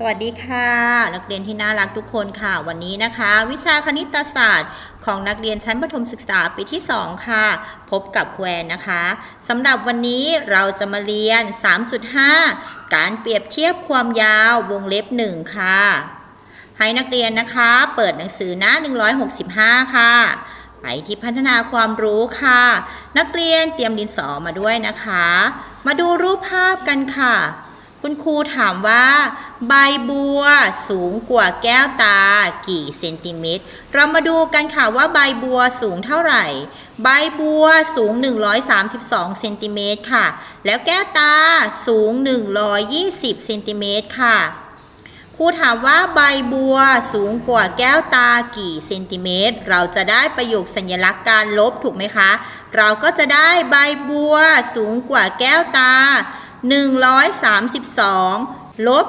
สวัสดีค่ะ นักเรียนที่น่ารักทุกคนค่ะ วันนี้นะคะ วิชาคณิตศาสตร์ ของนักเรียนชั้นประถมศึกษาปีที่ 2 ค่ะ พบกับแควนนะคะสำหรับวันนี้เราจะมาเรียน 3.5 การเปรียบเทียบความยาววงเล็บ 1 ค่ะ ให้นักเรียนนะคะ เปิดหนังสือหน้า 165 ค่ะ ไปที่พัฒนาความรู้ค่ะ นักเรียนเตรียมดินสอมาด้วยนะคะ มาดูรูปภาพกันค่ะ คุณครูถามว่า ใบบัวสูงกว่าแก้วตากี่เซนติเมตร เรามาดูกันค่ะว่าใบบัวสูงเท่าไหร่ ใบบัวสูง 132เซนติเมตรค่ะ แล้วแก้วตาสูง 120เซนติเมตรค่ะครูถามว่าใบบัวสูงกว่าแก้วตากี่เซนติเมตร เราจะได้ประโยคสัญลักษณ์การลบถูกไหมคะ เราก็จะได้ใบบัวสูงกว่าแก้วตา 132 ลบ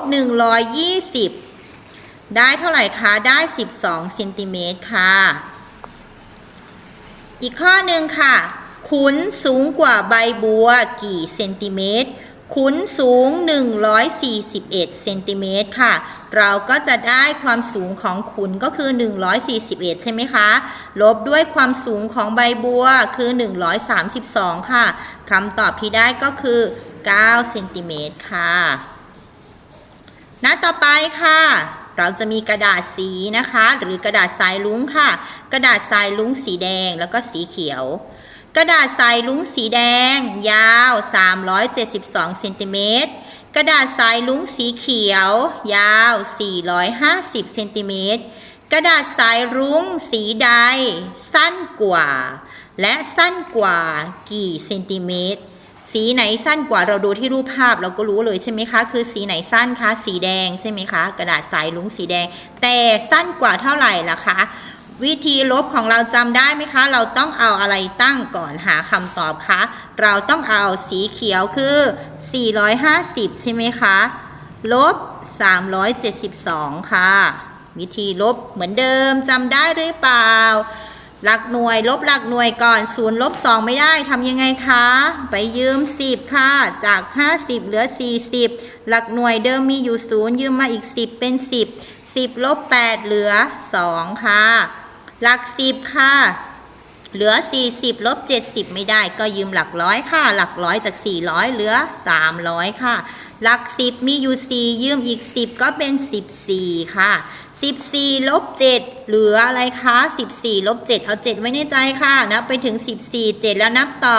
120 ได้เท่าไหร่คะ ได้ 12เซนติเมตรค่ะ อีกข้อหนึ่งค่ะ ขุนสูงกว่าใบบัวกี่เซนติเมตร ขุนสูง 141เซนติเมตรค่ะ เราก็จะได้ความสูงของขุนก็คือ 141 ใช่ไหมคะ ลบด้วยความสูงของใบบัวคือ 132 ค่ะคำตอบที่ได้ก็คือ9เซนติเมตรค่ะ หน้าต่อไปค่ะ เราจะมีกระดาษสีนะคะ หรือกระดาษทรายลุ้งค่ะ กระดาษทรายลุ้งสีแดงแล้วก็สีเขียว กระดาษทรายลุ้งสีแดง ยาว 372เซนติเมตรกระดาษทรายลุ้งสีเขียว ยาว 450เซนติเมตรกระดาษทรายรุ้งสีใด สั้นกว่า และสั้นกว่ากี่เซนติเมตร สีไหนสั้นกว่าเราดูที่รูปภาพเราก็รู้เลยใช่ไหมคะ คือสีไหนสั้นคะสีแดงใช่ไหมคะ กระดาษสายลุงสีแดง แต่สั้นกว่าเท่าไหร่ล่ะคะ วิธีลบของเราจำได้ไหมคะ เราต้องเอาอะไรตั้งก่อนหาคำตอบคะ เราต้องเอาสีเขียวคือ 450 ใช่ไหมคะลบ 372 ค่ะ วิธีลบเหมือนเดิมจำได้หรือเปล่า หลักหน่วยลบหลักหน่วยก่อนศูนย์ลบ2ไม่ได้ทำยังไงคะ ไปยืม 10 ค่ะ จาก 50 เหลือ 40 หลักหน่วยเดิมมีอยู่0ยืมมาอีก 10 เป็น 10 10ลบ8เหลือ 2 ค่ะ หลัก 10 ค่ะ เหลือ 40ลบ70 ไม่ได้ก็ยืมหลักร้อยค่ะ หลักร้อยจาก 400 เหลือ 300 ค่ะ หลัก 10 มีอยู่ 4 ยืมอีก 10 ก็เป็น 14 ค่ะ 14ลบ7เหลืออะไรคะ 14ลบ7เอา 7 ไว้ในใจค่ะ นับไปถึง 14 7 แล้วนับต่อ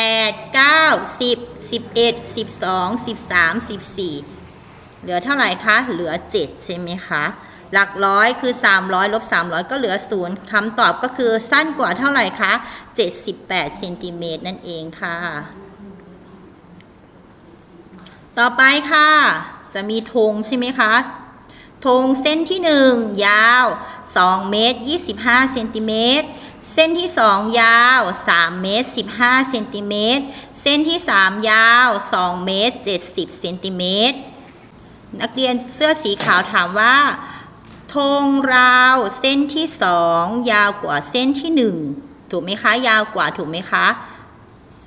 8 9 10 11 12 13 14 เหลือเท่าไหร่คะ เหลือ 7 ใช่ไหมคะ หลักร้อยคือ 300ลบ300 ก็เหลือ 0คำตอบก็คือสั้นกว่าเท่าไหร่คะ 78เซนติเมตรนั่นเองค่ะ ต่อไปค่ะ จะมีธงใช่ไหมคะ ธงเส้นที่ 1 ยาว 2 เมตร 25 เซนติเมตร เส้นที่ 2 ยาว 3 เมตร 15 เซนติเมตร เส้นที่ 3 ยาว 2 เมตร 70 เซนติเมตร นักเรียนเสื้อสีขาวถามว่าธงราวเส้นที่ 2 ยาวกว่าเส้นที่ 1 ถูกไหมคะ ยาวกว่าถูกไหมคะ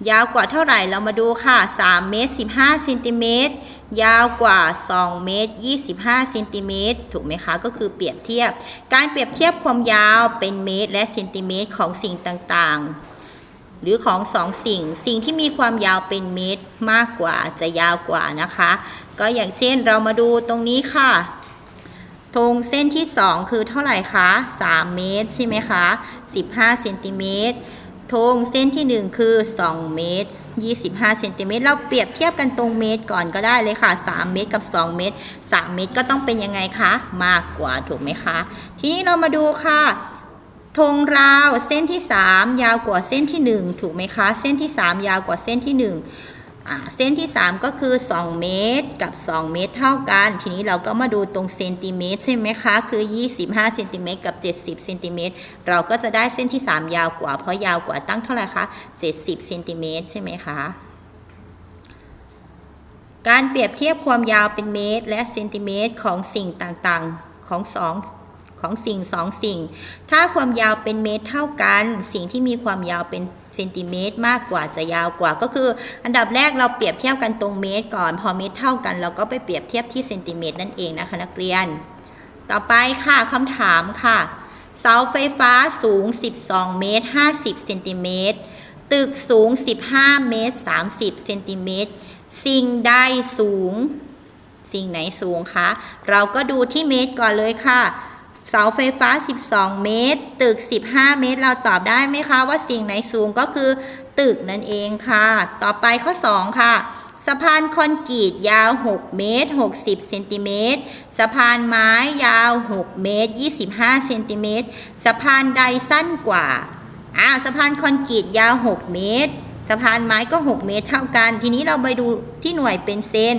ยาวกว่าเท่าไหร่เรามาดูค่ะ 3 เมตร 15 เซนติเมตร ยาวกว่า 2 เมตร 25เซนติเมตรถูกไหมคะ ก็คือเปรียบเทียบ การเปรียบเทียบความยาวเป็นเมตรและเซนติเมตรของสิ่งต่างๆ หรือของสองสิ่ง สิ่งที่มีความยาวเป็นเมตรมากกว่าจะยาวกว่านะคะ ก็อย่างเช่นเรามาดูตรงนี้ค่ะธงเส้นที่ 2 คือเท่าไหร่คะ 3 เมตรใช่ไหมคะ 15เซนติเมตรธงเส้นที่ 1 คือ 2 เมตร 25เซนติเมตรเราเปรียบเทียบกันตรงเมตรก่อนก็ได้เลยค่ะ 3 เมตรกับ 2 เมตร 3 เมตรก็ต้องเป็นยังไงคะ มากกว่าถูกไหมคะ ทีนี้เรามาดูค่ะธงราวเส้นที่ 3 ยาวกว่าเส้นที่ 1 ถูกไหมคะ เส้นที่ 3 ยาวกว่าเส้นที่1อ่า เส้นที่ 3 ก็คือ 2 เมตรกับ 2 เมตรเท่ากัน ทีนี้เราก็มาดูตรงเซนติเมตรใช่ไหมคะ คือ 25เซนติเมตรกับ 70เซนติเมตรเราก็จะได้เส้นที่ 3 ยาวกว่า เพราะยาวกว่าตั้งเท่าไหร่คะ 70เซนติเมตรใช่ไหมคะ การเปรียบเทียบความยาวเป็นเมตร และเซนติเมตรของสิ่งต่างๆของสองของสิ่งสองสิ่ง ถ้าความยาวเป็นเมตรเท่ากัน สิ่งที่มีความยาวเป็น เซนติเมตรมากกว่าจะยาวกว่า ก็คืออันดับแรกเราเปรียบเทียบกันตรงเมตรก่อน พอเมตรเท่ากันเราก็ไปเปรียบเทียบที่เซนติเมตรนั่นเองนะคะนักเรียน ต่อไปค่ะคำถามค่ะ เสาไฟฟ้าสูง 12 เมตร 50 เซนติเมตร ตึกสูง 15 เมตร 30 เซนติเมตร สิ่งใดสูง สิ่งไหนสูงคะ เราก็ดูที่เมตรก่อนเลยค่ะ เสาไฟฟ้า 12 เมตร ตึก 15 เมตร เราตอบได้ไหมคะว่าสิ่งไหนสูงก็คือตึกนั่นเองค่ะ ต่อไปข้อ 2 ค่ะ สะพานคอนกรีตยาว 6 เมตร 60 เซนติเมตร สะพานไม้ยาว 6 เมตร 25 เซนติเมตร สะพานใดสั้นกว่า อ่า สะพานคอนกรีตยาว 6 เมตร สะพานไม้ก็ 6 เมตรเท่ากัน ทีนี้เราไปดูที่หน่วยเป็นเซน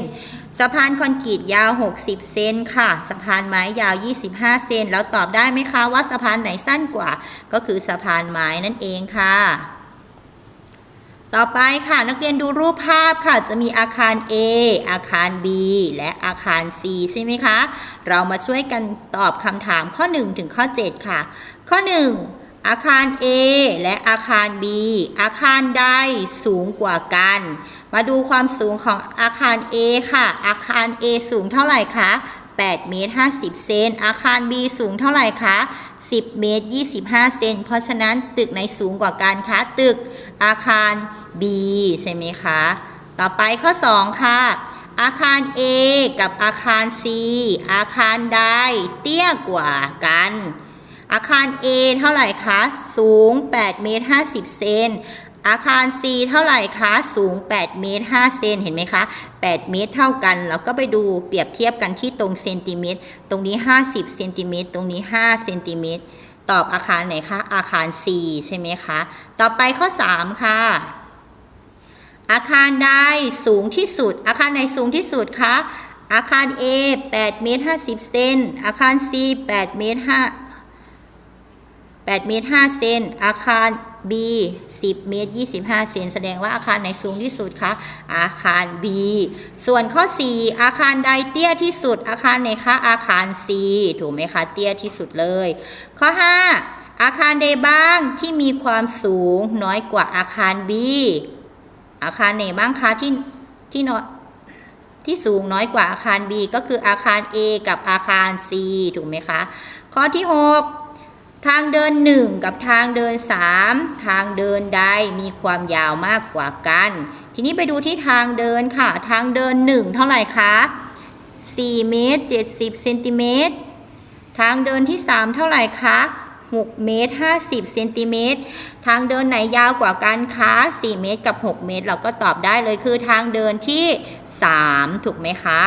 สะพานคอนกรีตยาว 60 เซนค่ะ สะพานไม้ยาว 25 เซนแล้วตอบได้ไหมคะว่าสะพานไหนสั้นกว่า ก็คือสะพานไม้นั่นเองค่ะ ต่อไปค่ะนักเรียนดูรูปภาพค่ะ จะมีอาคาร A อาคาร B และอาคาร C ใช่ไหมคะ เรามาช่วยกันตอบคำถามข้อ 1 ถึงข้อ 7 ค่ะ ข้อ 1อาคาร A และอาคาร B อาคารใดสูงกว่ากัน มาดูความสูงของอาคาร A ค่ะ อาคาร A สูงเท่าไหร่คะ8เมตร50 เซน อาคาร B สูงเท่าไหร่คะ 10 เมตร 25 เซน เพราะฉะนั้นตึกไหนสูงกว่ากันคะ ตึกอาคาร B ใช่ไหมคะ ต่อไปข้อ 2 ค่ะ อาคาร A กับอาคาร C อาคารใดเตี้ยกว่ากัน อาคาร A เท่าไหร่คะ สูง 8 เมตร 50 เซน อาคาร C เท่าไหร่คะ สูง8เมตร5เซนเห็นไหมคะ8เมตรเท่ากัน เราก็ไปดูเปรียบเทียบกันที่ตรงเซนติเมตร ตรงนี้ 50เซนติเมตร ตรงนี้5เซนติเมตร ตอบอาคารไหนคะ อาคาร C ใช่ไหมคะ ต่อไปข้อ 3 ค่ะ อาคารใดสูงที่สุด อาคารไหนสูงที่สุดคะ อาคาร A 8เมตร50เซน อาคาร C 8เมตร5 8เมตร5เซน อาคาร B 10 เมตร 25 เซนแสดงว่าอาคารไหนสูงที่สุดคะ อาคาร B ส่วนข้อ 4 อาคารใดเตี้ยที่สุด อาคารไหนคะ อาคาร C ถูกไหมคะ เตี้ยที่สุดเลย ข้อ 5 อาคารใดบ้างที่มีความสูงน้อยกว่าอาคาร B อาคารไหนบ้างคะที่ที่น้อยที่สูงน้อยกว่าอาคาร B ก็คืออาคาร A กับอาคาร C ถูกไหมคะ ข้อที่ 6 ทางเดิน 1 กับทางเดิน 3 ทางเดินใดมีความยาวมากกว่ากัน ทีนี้ไปดูที่ทางเดินค่ะ ทางเดิน 1 เท่าไหร่คะ4เมตร70เซนติเมตรทางเดินที่ 3 เท่าไหร่คะ6เมตร50เซนติเมตรทางเดินไหนยาวกว่ากันคะ4เมตรกับ 6 เมตร เราก็ตอบได้เลยคือทางเดินที่ 3 ถูกไหมคะ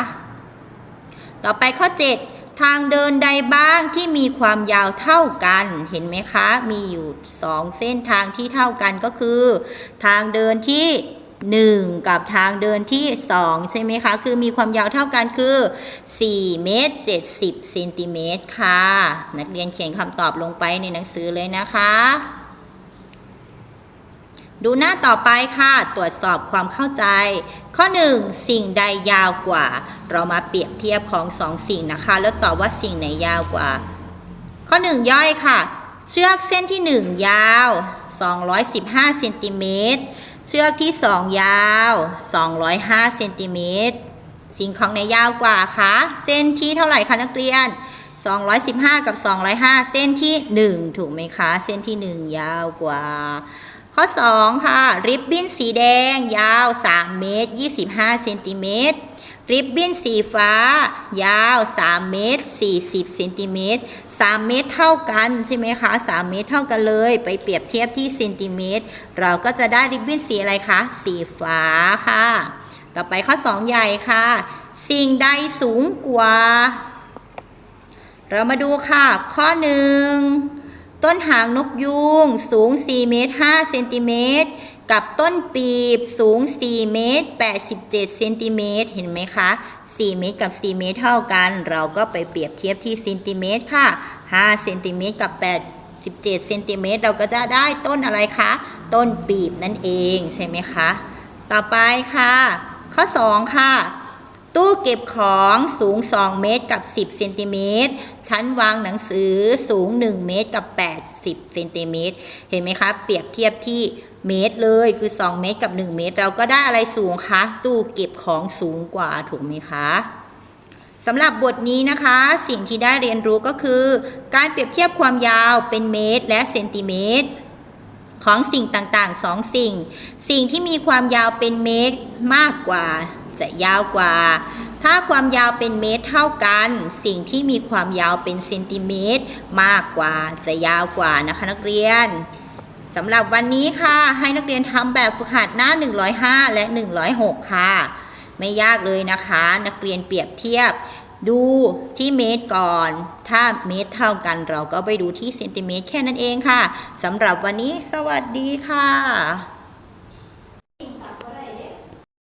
ต่อไปข้อ 7 ทางเดินใดบ้างที่มีความยาวเท่ากัน เห็นไหมคะ มีอยู่ 2 เส้นทางที่เท่ากันก็คือ ทางเดินที่ 1 กับทางเดินที่ 2 ใช่ไหมคะ คือมีความยาวเท่ากันคือ 4 เมตร 70เซนติเมตรค่ะ นักเรียนเขียนคำตอบลงไปในหนังสือเลยนะคะ ดูหน้าต่อไปค่ะ ตรวจสอบความเข้าใจ ข้อ 1 สิ่งใดยาวกว่า เรามาเปรียบเทียบของสองสิ่งนะคะ แล้วตอบว่าสิ่งไหนยาวกว่า ข้อ 1 ย่อยค่ะ เชือกเส้นที่ 1 ยาว 215เซนติเมตรเชือกที่ 2 ยาว 205เซนติเมตรสิ่งของไหนยาวกว่าคะเส้นที่เท่าไหร่คะนักเรียน 215 กับ 205 เส้นที่ 1 ถูกไหมคะ เส้นที่ 1 ยาวกว่า ข้อ 2 ค่ะ ริบบิ้นสีแดง ยาว 3 เมตร 25 เซนติเมตร ริบบิ้นสีฟ้า ยาว 3 เมตร 40 เซนติเมตร 3 เมตรเท่ากันใช่ไหมคะ 3 เมตรเท่ากันเลย ไปเปรียบเทียบที่เซนติเมตร เราก็จะได้ริบบิ้นสีอะไรคะ สีฟ้าค่ะ ต่อไปข้อ 2 ใหญ่ค่ะ สิ่งใดสูงกว่า เรามาดูค่ะ ข้อ 1 ต้นหางนกยูงสูง 4 เมตร 5 เซนติเมตร กับต้นปีบสูง 4 เมตร 87 เซนติเมตร เห็นไหมคะ 4 เมตรกับ 4 เมตรเท่ากัน เราก็ไปเปรียบเทียบที่เซนติเมตรค่ะ 5 เซนติเมตรกับ 87 เซนติเมตร เราก็จะได้ต้นอะไรคะ ต้นปีบนั่นเองใช่ไหมคะ ต่อไปค่ะ ข้อ 2 ค่ะ ตู้เก็บของสูง 2 เมตรกับ 10 เซนติเมตร ชั้นวางหนังสือสูง 1 เมตรกับ 80เซนติเมตรเห็นไหมคะ เปรียบเทียบที่เมตรเลยคือ 2 เมตรกับ 1 เมตร เราก็ได้อะไรสูงคะตู้เก็บของสูงกว่าถูกไหมคะสำหรับบทนี้นะคะ สิ่งที่ได้เรียนรู้ก็คือ การเปรียบเทียบความยาวเป็นเมตร และเซนติเมตร ของสิ่งต่างๆสองสิ่ง สิ่งที่มีความยาวเป็นเมตรมากกว่าจะยาวกว่า ถ้าความยาวเป็นเมตรเท่ากัน สิ่งที่มีความยาวเป็นเซนติเมตร มากกว่าจะยาวกว่านะคะนักเรียนสำหรับวันนี้ค่ะ ให้นักเรียนทำแบบฝึกหัดหน้า 105 และ 106 ค่ะ ไม่ยากเลยนะคะ นักเรียนเปรียบเทียบดูที่เมตรก่อน ถ้าเมตรเท่ากันเราก็ไปดูที่เซนติเมตรแค่นั้นเองค่ะสำหรับวันนี้สวัสดีค่ะ